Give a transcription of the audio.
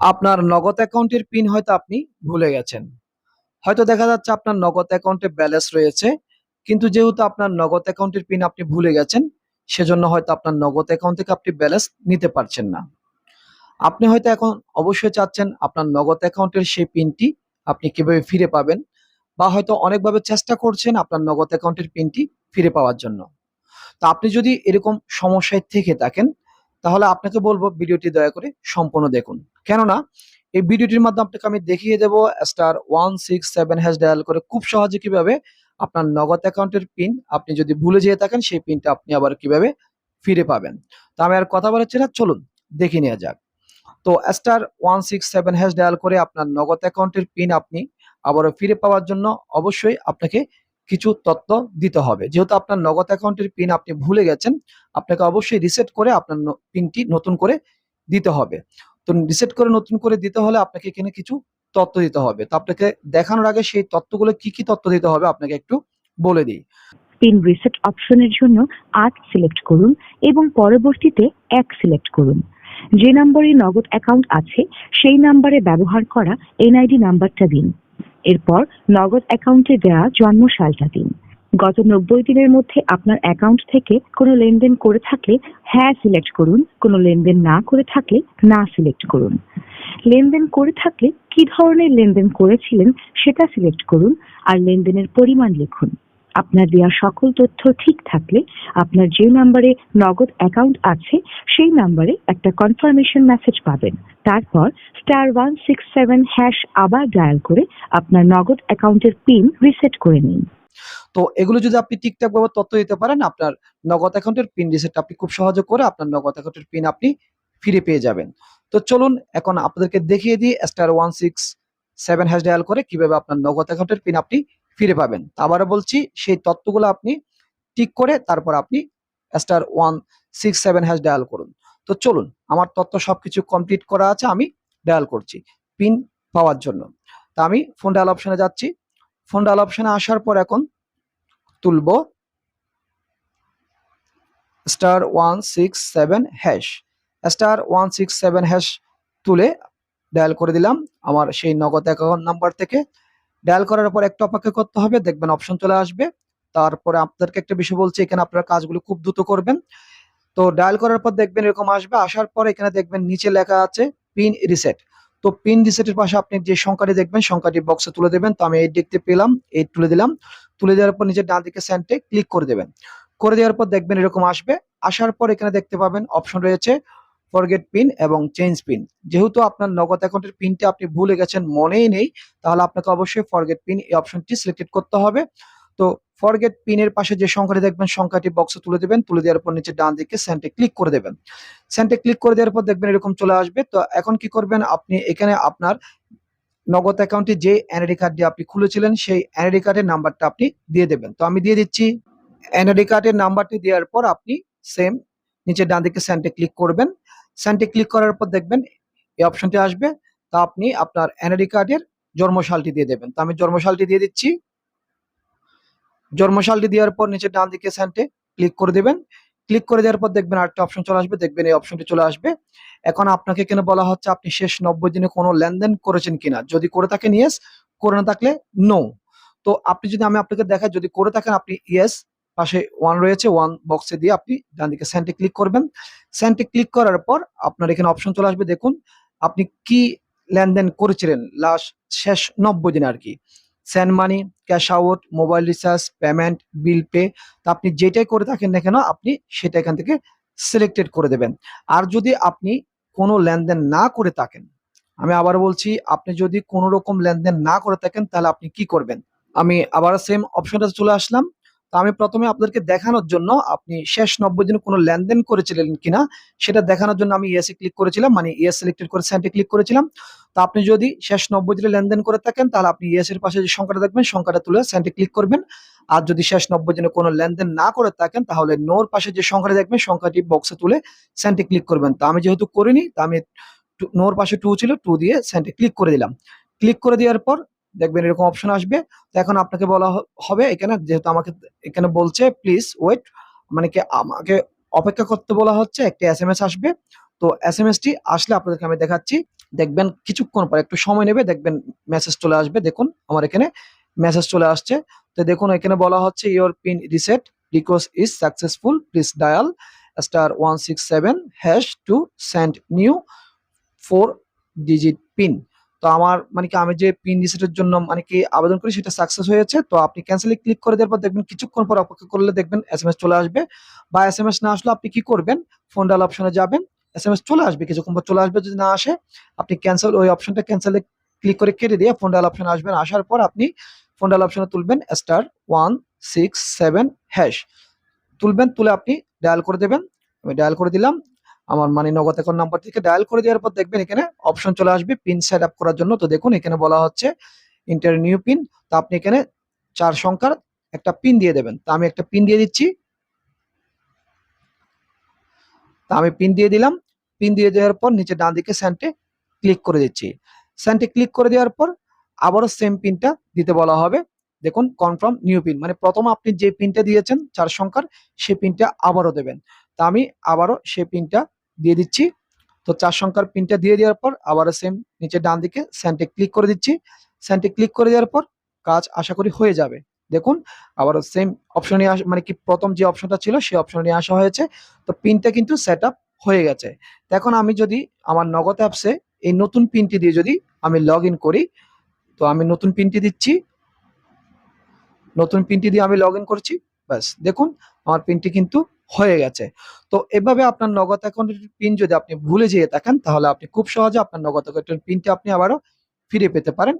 আপনার নগদ অ্যাকাউন্টের পিন হয়তো আপনি ভুলে গেছেন। হয়তো দেখা যাচ্ছে আপনার নগদ অ্যাকাউন্টে ব্যালেন্স রয়েছে, কিন্তু যেহেতু আপনার নগদ অ্যাকাউন্টের পিন আপনি ভুলে গেছেন, সেজন্য হয়তো আপনার নগদ অ্যাকাউন্ট থেকে আপনি ব্যালেন্স নিতে পারছেন না। আপনি হয়তো এখন অবশ্যই চাচ্ছেন আপনার নগদ অ্যাকাউন্টের সেই পিনটি আপনি কীভাবে ফিরে পাবেন বা হয়তো অনেকভাবে চেষ্টা করছেন আপনার নগদ অ্যাকাউন্টের পিনটি ফিরে পাওয়ার জন্য। তো আপনি যদি এরকম সমস্যায় থেকে থাকেন তাহলে আপনাকে বলব ভিডিওটি দয়া করে সম্পূর্ণ দেখুন। কেননা এই ভিডিওটির মাধ্যমে আপনাকে আমি দেখিয়ে দেব star one six seven hash dial করে খুব সহজে কীভাবে আপনার নগদ অ্যাকাউন্টের পিন আপনি যদি ভুলে যেয়ে থাকেন, সেই পিনটা আপনি আবার কীভাবে ফিরে পাবেন। তো আমি আর কথা বলাচ্ছি না, চলুন দেখে নেওয়া যাক। তো star one six seven hash dial করে আপনার নগদ অ্যাকাউন্টের পিন আপনি আবারও ফিরে পাওয়ার জন্য অবশ্যই আপনাকে কিছু তথ্য দিতে হবে। যেহেতু আপনার নগদ অ্যাকাউন্টের পিন আপনি ভুলে গেছেন, আপনাকে অবশ্যই রিসেট করে আপনার পিনটি নতুন করে দিতে হবে। তো রিসেট করে নতুন করে দিতে হলে আপনাকে এখানে কিছু তথ্য দিতে হবে। তো আপনাকে দেখানোর আগে সেই তথ্যগুলো কি কি তথ্য দিতে হবে আপনাকে একটু বলে দিই। পিন রিসেট অপশনের জন্য আট সিলেক্ট করুন এবং পরবর্তীতে এক সিলেক্ট করুন। যে নম্বরে নগদ অ্যাকাউন্ট আছে, সেই নাম্বারে ব্যবহার করা এনআইডি নাম্বারটা দিন। এরপর নগদ অ্যাকাউন্টে দেওয়া জন্ম সালটা দিন। গত নব্বই দিনের মধ্যে আপনার অ্যাকাউন্ট থেকে কোনো লেনদেন করে থাকলে হ্যাঁ সিলেক্ট করুন, কোনো লেনদেন না করে থাকলে না সিলেক্ট করুন। লেনদেন করে থাকলে কি ধরনের লেনদেন করেছিলেন সেটা সিলেক্ট করুন আর লেনদেনের পরিমাণ লিখুন। আপনার দেওয়া সকল তথ্য ঠিক থাকলে আপনার যে নাম্বারে নগদ অ্যাকাউন্ট আছে, সেই নাম্বারে একটা কনফার্মেশন মেসেজ পাবেন। তারপর star one six seven hash আবার ডায়াল করে আপনার নগদ অ্যাকাউন্টের পিন রিসেট করে নিন। তো এগুলো যদি আপনি ঠিকঠাক ভাবে তথ্য দিতে পারেন, আপনার নগদ অ্যাকাউন্টের পিন রিসেট আপনি খুব সহজে করে আপনার নগদ অ্যাকাউন্টের পিন আপনি ফিরে পেয়ে যাবেন। তো চলুন, এখন আপনাদেরকে দেখিয়ে দিই star one six seven hash dial করে কীভাবে আপনার নগদ অ্যাকাউন্টের পিন আপনি ফিরে পাবেন। আবারও বলছি, সেই তথ্যগুলো আপনি ঠিক করে তারপর আপনি star one six seven hash dial করুন। তো চলুন, আমার তথ্য সবকিছু কমপ্লিট করা আছে, আমি ডায়াল করছি পিন পাওয়ার জন্য। তা আমি ফোন ডায়াল অপশনে যাচ্ছি। ফোন ডায়াল অপশনে আসার পর এখন তুলব star one six seven hash star one six seven hash তুলে ডায়াল করে দিলাম, আমার সেই নগদ অ্যাকাউন্ট নাম্বার থেকে। ডায়াল করার পর একটা অপেক্ষা করতে হবে, দেখবেন অপশন চলে আসবে। তারপরে আপনাদেরকে একটা বিষয় বলছি, এখানে আপনারা কাজগুলো খুব দ্রুত করবেন। তো ডায়াল করার পর দেখবেন এরকম আসবে, আসার পর এখানে দেখবেন নিচে লেখা আছে পিন রিসেট তো পিন রিসেটের পাশে আপনি যে সংখ্যাটি দেখবেন, সংখ্যাটি বক্সে তুলে দেবেন। তো আমি এই দেখতে পেলাম, এই তুলে দিলাম। তুলে দেওয়ার পর নিচে ডান দিকে সেন্টে ক্লিক করে দেবেন। করে দেওয়ার পর দেখবেন এরকম আসবে। আসার পর এখানে দেখতে পাবেন অপশন রয়েছে ফরগেট পিন এবং চেঞ্জ পিন যেহেতু আপনার নগদ অ্যাকাউন্টের পিনটি আপনি ভুলে গেছেন, মনেই নেই, তাহলে আপনাকে অবশ্যই ফরগেট পিন এই অপশনটি সিলেক্টেড করতে হবে। তো ফরগেট পিনের পাশে যে সংখ্যাটি দেখবেন, সংখ্যাটি বক্সে তুলে দেবেন, তুলে দেওয়ার পর নিচে ডান দিকে সেন্টে ক্লিক করে দেবেন। সেন্টে ক্লিক করে দেওয়ার পর দেখবেন এরকম চলে আসবে। তো এখন কি করবেন, আপনি এখানে আপনার নগদ অ্যাকাউন্টে যে এনআইডি কার্ডটি আপনি খুলেছিলেন, সেই এনআইডি কার্ডের নাম্বারটা আপনি দিয়ে দেবেন। তো আমি দিয়ে দিচ্ছি। এনআইডি কার্ডের নাম্বারটি দেওয়ার পর আপনি সেম নিচে ডান দিকে সেন্টে ক্লিক করবেন। সেন্টে ক্লিক করার পর দেখবেন এই অপশনটি আসবে। তা আপনি আপনার এনআইডি কার্ডের জন্মসালটি দিয়ে দেবেন। তো আমি জন্মসালটি দিয়ে দিচ্ছি। জন্মসালটি দেওয়ার পর নিচে ডান দিকে সেন্টে ক্লিক করে দেবেন। ক্লিক করে দেওয়ার পর দেখবেন আরেকটা অপশন চলে আসবে। দেখবেন এই অপশনটি চলে আসবে। এখন আপনাকে কেন বলা হচ্ছে আপনি শেষ নব্বই দিনে কোনো লেনদেন করেছেন কিনা? যদি করে থাকেন ইয়েস করে না থাকলে নো তো আপনি যদি আমি আপনাকে দেখাই, যদি করে থাকেন, আপনি ইয়েস পাশে ওয়ান রয়েছে ওয়ান বক্সে দিয়ে আপনি ডান দিকে সেন্টে ক্লিক করবেন। সেন্টে ক্লিক করার পর আপনার এখানে অপশন চলে আসবে, দেখুন আপনি কি লেনদেন করেছিলেন লাস্ট শেষ নব্বই দিন আর কি send money cash out mobile recharge payment bill pay তা আপনি যেটাই করে থাকেন না কেন, আপনি সেটা এখান থেকে সিলেক্টেড করে দেবেন। আর যদি আপনি কোনো লেনদেন না করে থাকেন, আমি আবার বলছি, আপনি যদি কোনো রকম লেনদেন না করে থাকেন, তাহলে আপনি কি করবেন? আমি আবার সেম অপশনটা চলে আসলাম। তো আমি প্রথমে আপনাদেরকে দেখানোর জন্য আপনি শেষ নব্বই দিনে কোনো লেনদেন করেছিলেন কিনা সেটা দেখানোর জন্য আমি ইয়েসে ক্লিক করেছিলাম মানে ইয়েস সিলেক্টেড করে সেন্টে ক্লিক করেছিলাম। তো আপনি যদি শেষ নব্বই দিনে লেনদেন করে থাকেন তাহলে আপনি ইয়েস এর পাশে যে সংখ্যাটা দেখবেন, সংখ্যাটা তুলে সেন্টে ক্লিক করবেন। আর যদি শেষ নব্বই দিনে কোনো লেনদেন না করে থাকেন তাহলে নোর পাশে যে সংখ্যাটা দেখবেন, সংখ্যাটি বক্সে তুলে সেন্টে ক্লিক করবেন। তো আমি যেহেতু করিনি, তা আমি নোর পাশে টু ছিল টু দিয়ে সেন্টে ক্লিক করে দিলাম। ক্লিক করে দেওয়ার পর দেখবেন এরকম অপশন আসবে। তো এখন আপনাকে বলা হবে এখানে, যেহেতু আমাকে এখানে বলছে প্লিজ ওয়েট মানে কি আমাকে অপেক্ষা করতে বলা হচ্ছে, একটা এস এম এস আসবে। তো এস এম এস টি আসলে আপনাদেরকে আমি দেখাচ্ছি। দেখবেন কিছুক্ষণ পর, একটু সময় নেবে, দেখবেন মেসেজ চলে আসবে। দেখুন, আমার এখানে মেসেজ চলে আসছে। তো দেখুন, এখানে বলা হচ্ছে your pin reset request is successful please dial star one six seven hash to send new four digit pin তো আমার মানে কি আমি যে পিন রিসেটের জন্য মানে কি আবেদন করি সেটা সাকসেস হয়েছে। তো আপনি ক্যান্সেলে ক্লিক করে দেওয়ার পর দেখবেন কিছুক্ষণ পর অপেক্ষা করলে দেখবেন এস চলে আসবে বা এস না আসলে আপনি কি করবেন? ফোন ডাল অপশনে যাবেন এস চলে আসবে, কিছুক্ষণ পর চলে আসবে যদি না আসে, আপনি ক্যান্সেল ওই অপশনটা ক্যান্সেলে ক্লিক করে কেটে দিয়ে ফোন ডাল অপশনে আসবেন। আসার পর আপনি ফোন ডাল অপশনে তুলবেন star one six seven hash তুলবেন, তুলে আপনি ডায়াল করে দেবেন। আমি ডায়াল করে দিলাম আমার মানে নগদ অ্যাকাউন্ট নাম্বার থেকে ডায়াল করে দেওয়ার পর দেখবেন এখানে অপশন চলে আসবে পিন সেট আপ করার জন্য। তো দেখুন, এখানে বলা হচ্ছে ইন্টার নিউ পিন তো আপনি এখানে চার সংখ্যার একটা পিন দিয়ে দেবেন। তো আমি একটা পিন দিয়ে দিচ্ছি। তা আমি পিন দিয়ে দিলাম। পিন দিয়ে দেওয়ার পর নিচে ডান দিকে স্যান্টে ক্লিক করে দিচ্ছি। স্যান্টে ক্লিক করে দেওয়ার পর আবারও সেম পিনটা দিতে বলা হবে। দেখুন কনফার্ম নিউ পিন মানে প্রথম আপনি যে পিনটা দিয়েছেন, চার সংখ্যার সেই পিনটা আবারও দেবেন। তা আমি আবারও সেই পিনটা দিয়ে দিচ্ছি। তো চার সংখ্যার পিনটা দিয়ে দেওয়ার পর আবারও সেম নিচে ডান দিকে স্যান্টে ক্লিক করে দিচ্ছি। স্যান্টে ক্লিক করে দেওয়ার পর কাজ আশা করি হয়ে যাবে। দেখুন আবারও সেম অপশনে মানে কি প্রথম যে অপশনটা ছিল সেই অপশনে আসা হয়েছে। তো পিনটা কিন্তু সেট হয়ে গেছে। এখন আমি যদি আমার নগদ অ্যাপসে এই নতুন পিনটি দিয়ে যদি আমি লগ করি, তো আমি নতুন পিনটি দিচ্ছি। নতুন পিনটি দিয়ে আমি লগ করছি। ব্যাস, দেখুন, আমার পিনটি কিন্তু হয়ে গেছে। তো এভাবে আপনার নগদ অ্যাকাউন্টের পিন যদি আপনি ভুলে যেয়ে থাকেন, তাহলে আপনি খুব সহজে আপনার নগদ অ্যাকাউন্টের পিনটি আপনি আবারও ফিরে পেতে পারেন।